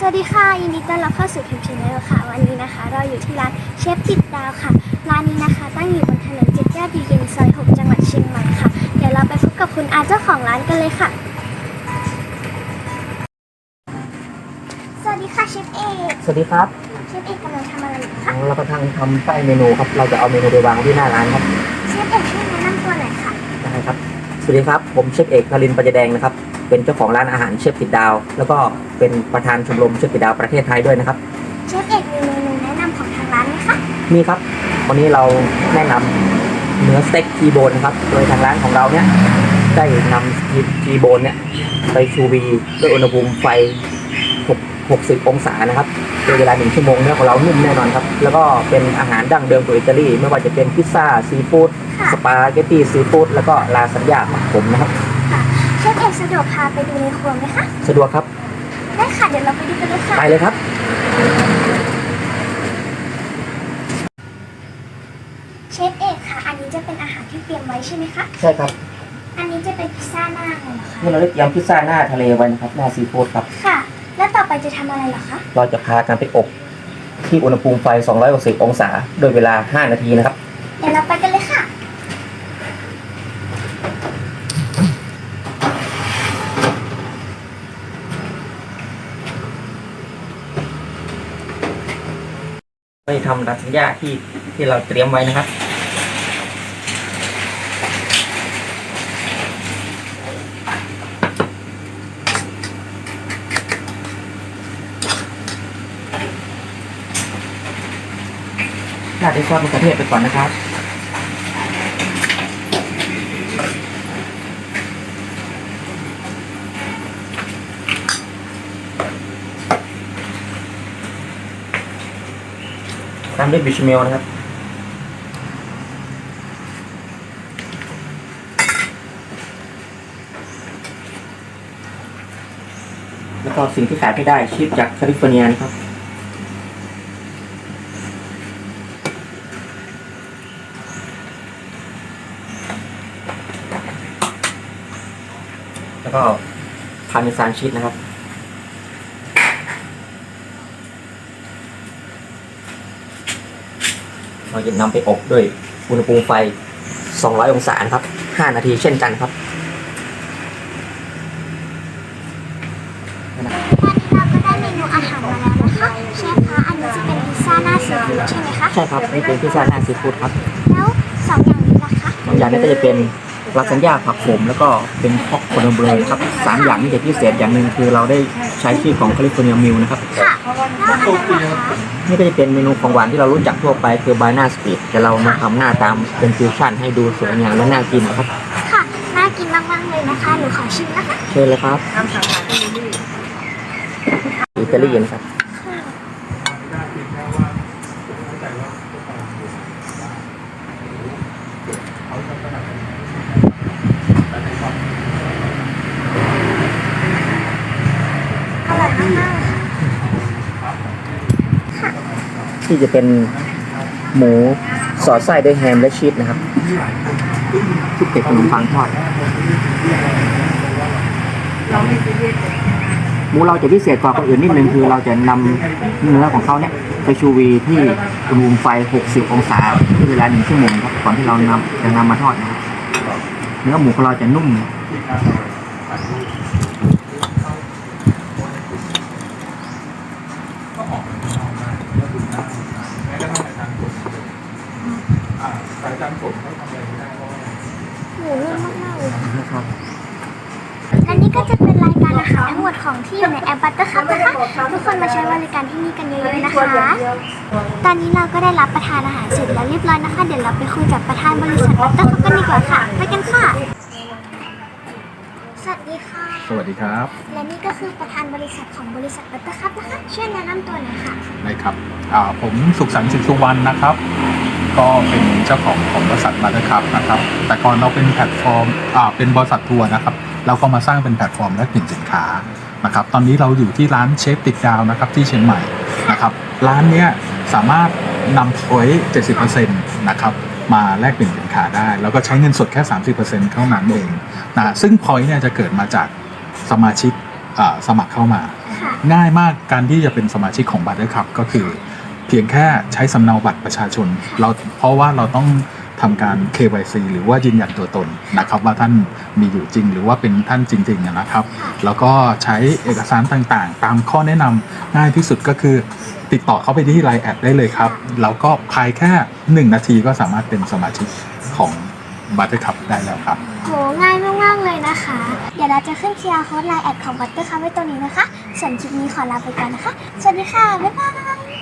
สวัสดีค่ะ ยินดีต้อนรับเข้าสู่พิมพ์ชาแนลค่ะ วันนี้นะคะ เราอยู่ที่ร้านเชฟติดดาวค่ะ ร้านนี้นะคะ ตั้งอยู่บนถนนเจ็ดย่าดีเย็นซอย6จังหวัดเชียงใหม่ค่ะ เดี๋ยวเราไปพบกับคุณอาเจ้าของร้านกันเลยค่ะ สวัสดีค่ะเชฟเอกสวัสดีครับเชฟเอกกำลังทำอะไรอยู่คะเรากำลังทำป้ายเมนูครับ เราจะเอาเมนูไปวางที่หน้าร้านครับเชฟเอกช่วยแนะนำตัวหน่อยค่ะได้ครับ สวัสดีครับ ผมเชฟเอกนรินทร์ปัญญาแดงนะครับ เป็นเจ้าของร้านอาหารเชฟติดดาว แล้วก็เป็นประธานชมรมเชฟติดดาวประเทศไทยด้วยนะครับ เชฟเอกมีเมนูแนะนำของทางร้านไหมคะนี่ครับ วันนี้เราแนะนำเนื้อสเต็กทีโบนนะครับ โดยทางร้านของเราเนี่ยได้นำทีโบนเนี่ยไปชูวีด้วยอุณหภูมิไฟ 60 องศานะครับโดยเวลา1ชั่วโมงเนื้อของเรานุ่มแน่นอนครับ แล้วก็เป็นอาหารดั้งเดิมของอิตาลี ไม่ว่าจะเป็นพิซซ่าซีฟู้ดค่ะสปาเกตตี้ซีฟู้ดแล้วก็ลาซานญ่าผักผมนะครับค่ะ เชฟเอกสะดวกพาไปดูในครัวไหมคะ สะดวกครับ ได้ค่ะ เดี๋ยวเราไปดูกันเลยค่ะ ไปเลยครับ เชฟเอกค่ะ อันนี้จะเป็นอาหารที่เตรียมไว้ใช่ไหมคะ ใช่ครับอันนี้จะเป็นพิซซ่าหน้าเลยเหรอคะนี่เราได้เตรียมพิซซ่าหน้าทะเลไว้นะครับ หน้าซีฟู้ดครับ ค่ะ แล้วต่อไปจะทำอะไรเหรอคะ เราจะพากันไปอบที่อุณหภูมิไฟ 260 องศา โดยเวลา 5 นาทีนะครับ เดี๋ยวเราไปกันเลยค่ะ ไปทำรัสัญญาที่ที่เราเตรียมไว้นะครับ น่าจะควยซอสมะเขือเทศไปก่อนนะครับ ตามด้วยบิชเมลนะครับ แล้วก็สิ่งที่ขาดไม่ได้ชีสจากแคลิฟอร์เนียนะครับแล้วก็พาเมซานชีสนะครับ เราจะนำไปอบด้วยอุณหภูมิไฟ 200 องศานะครับ 5 นาทีเช่นกันครับวันนี้เราก็ได้เมนูอาหารมาแล้วนะคะเชฟคะอันนี้จะเป็นพิซซ่าหน้าซีฟู้ดใช่ไหมคะใช่ครับนี่เป็นพิซซ่าหน้าซีฟู้ดครับ แล้วสองอย่างนี้ล่ะคะสองอย่างนี้ก็จะเป็นลาซานญ่าผักผมแล้วก็เป็นพอกโคโนเบรครับสามอย่างนี้จะพิเศษอย่างหนึ่งคือเราได้ ใช้ชื่อของแคลิฟอร์เนียมิลนะครับค่ะแล้วอันนั้นล่ะคะนี่ก็จะเป็นเมนูของหวานที่เรารู้จักทั่วไปคือบานาสปีดแต่เรามาทำหน้าตามเป็นฟิวชั่นให้ดูสวยงามและน่ากินนะครับค่ะ น่ากินมากๆเลยนะคะ หนูขอชิมนะคะ เชิญเลยครับอิตาลีนะครับอร่อยมากๆเลยค่ะ ที่จะเป็นหมูสอดไส้ด้วยแฮมและชีสนะครับที่ติดขนมปังทอดหมูเราจะพิเศษกว่าคนอื่นนิดนึงคือเราจะนำเนื้อของเขาเนี่ยไปชูวีที่อุณหภูมิไฟ 60 องศาที่เวลาหนึ่งชั่วโมงครับก่อนที่เรานำจะนำมาทอดนะครับเนื้อหมูของเราจะนุ่ม หมูนุ่มมากๆเลยค่ะ นะครับ และนี่ก็จะเป็นรายการอาหารทั้งหมดของที่อยู่ในแอปบัตเตอร์คัพนะคะทุกคนมาใช้บริการที่นี่กันเยอะๆนะคะ ตอนนี้เราก็ได้รับประทานอาหารเสร็จแล้วเรียบร้อยนะคะ เดี๋ยวเราไปคุยกับประธานบริษัทบัตเตอร์คัพกันดีกว่าค่ะไปกันค่ะ สวัสดีค่ะ สวัสดีครับ และนี่ก็คือประธานบริษัทของบริษัทบัตเตอร์คัพนะคะช่วยแนะนำตัวหน่อยค่ะนะครับอ่าผมสุขสันต์สิทธิสุวรรณนะครับ ก็เป็นเจ้าของของบริษัทมาเตอร์คัพนะครับ แต่ก่อนเราเป็นแพลตฟอร์มอ่าเป็นบริษัททัวร์นะครับ เราก็มาสร้างเป็นแพลตฟอร์มแลกเปลี่ยนสินค้านะครับ ตอนนี้เราอยู่ที่ร้านเชฟติดดาวนะครับที่เชียงใหม่นะครับ ร้านเนี้ยสามารถนำพอยต์70%นะครับมาแลกเปลี่ยนสินค้าได้ แล้วก็ใช้เงินสดแค่ 30%เท่านั้นเองนะซึ่งพอยต์เนี่ยจะเกิดมาจากสมาชิกอ่าสมัครเข้ามาค่ะง่ายมากการที่จะเป็นสมาชิกของบัตรครับก็คือ เพียงแค่ใช้สำเนาบัตรประชาชน เราเพราะว่าเราต้องทำการ KYC หรือว่ายืนยันตัวตนนะครับว่าท่านมีอยู่จริงหรือว่าเป็นท่านจริงๆนะครับ แล้วก็ใช้เอกสารต่างๆ ตามข้อแนะนำง่ายที่สุดก็คือ ติดต่อเข้าไปที่ไลน์แอดได้เลยครับ แล้วก็ภายแค่ 1 นาทีก็สามารถเป็นสมาชิกของบัตรครับได้แล้วครับโหง่ายมากๆเลยนะคะ เดี๋ยวเราจะขึ้น QR code ไลน์แอดของบัตเตอร์คัพไว้ตรงนี้นะคะ ส่วนคลิปนี้ขอลาไปก่อนนะคะ สวัสดีค่ะ บ๊ายบาย